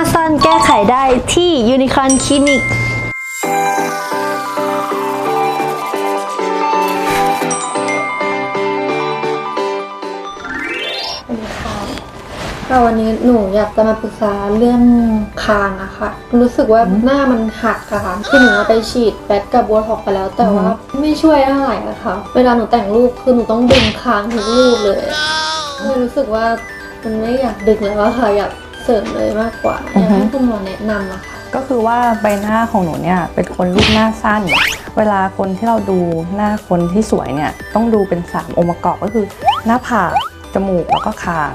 าสั้นแก้ไขได้ที่ยูนิคอนคลินิกค่ะวันนี้หนูอยากจะมาปรึกษาเรื่องคางอะค่ะ รู้สึกว่าหน้ามันหักอะค่ะคือหนูเอาไปฉีดแบตกับโบท็อกซ์ไปแล้ว แต่ว่าไม่ช่วยเท่าไหร่อะค่ะ เวลาหนูแต่งรูปคือหนูต้องดึงคางทุกรูปเลยอะเลยรู้สึกว่ามันไม่อยากดึงแล้วอะค่ะอยาก เสริมเลยมากกว่าอยากให้คุณหมอแนะนำอะค่ะ ก็คือว่าใบหน้าของหนูเนี่ยเป็นคนรูปหน้าสั้น เวลาคนที่เราดูหน้าคนที่สวยเนี่ยต้องดูเป็น 3 องค์ประกอบก็คือ หน้าผากจมูกแล้วก็คาง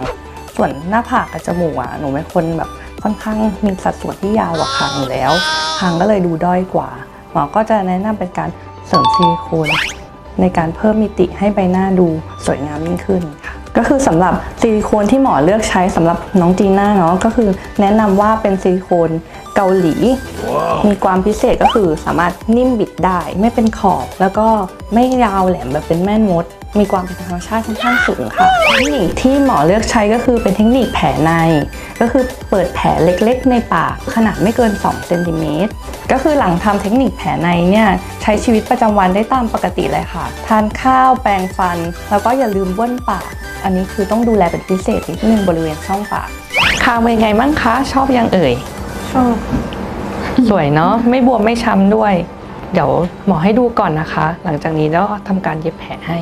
ส่วนหน้าผากกับจมูกอะหนูเป็นคนแบบค่อนข้างมีสัดส่วนที่ยาวกว่าคางอยู่แล้วคางก็เลยดูด้อยกว่าหมอก็จะแนะนำเป็นการเสริมซิลิโคนในการเพิ่มมิติให้ใบหน้าดูสวยงามยิ่งขึ้นค่ะ ก็คือสำหรับซิลิโคนที่หมอเลือกใช้สำหรับน้องจีน่าเนาะก็คือแนะนำว่าเป็นซิลิโคนเกาหลีมีความพิเศษก็คือสามารถนิ่มบิดได้ไม่เป็นขอบ แล้วก็ไม่ยาวแหลมแบบเป็นแม่นมด มีความเป็นธรรมชาติค่อนข้างสูงค่ะเทคนิคที่หมอเลือกใช้ก็คือเป็นเทคนิคแผลใน ก็คือเปิดแผลเล็กๆ ในปากขนาดไม่เกิน2เซนติเมตรก็คือหลังทำเทคนิคแผลในเนี่ยใช้ชีวิตประจำวันได้ตามปกติเลยค่ะ ทานข้าวแปรงฟัน แล้วก็อย่าลืมบ้วนปาก อันนี้คือต้องดูแลเป็นพิเศษนิดนึงบริเวณช่องปากคางเป็นไงบ้างคะ ชอบยังเอ่ย ชอบ สวยเนาะไม่บวมไม่ช้ำด้วย เดี๋ยวหมอให้ดูก่อนนะคะ หลังจากนี้แล้วทำการเย็บแผลให้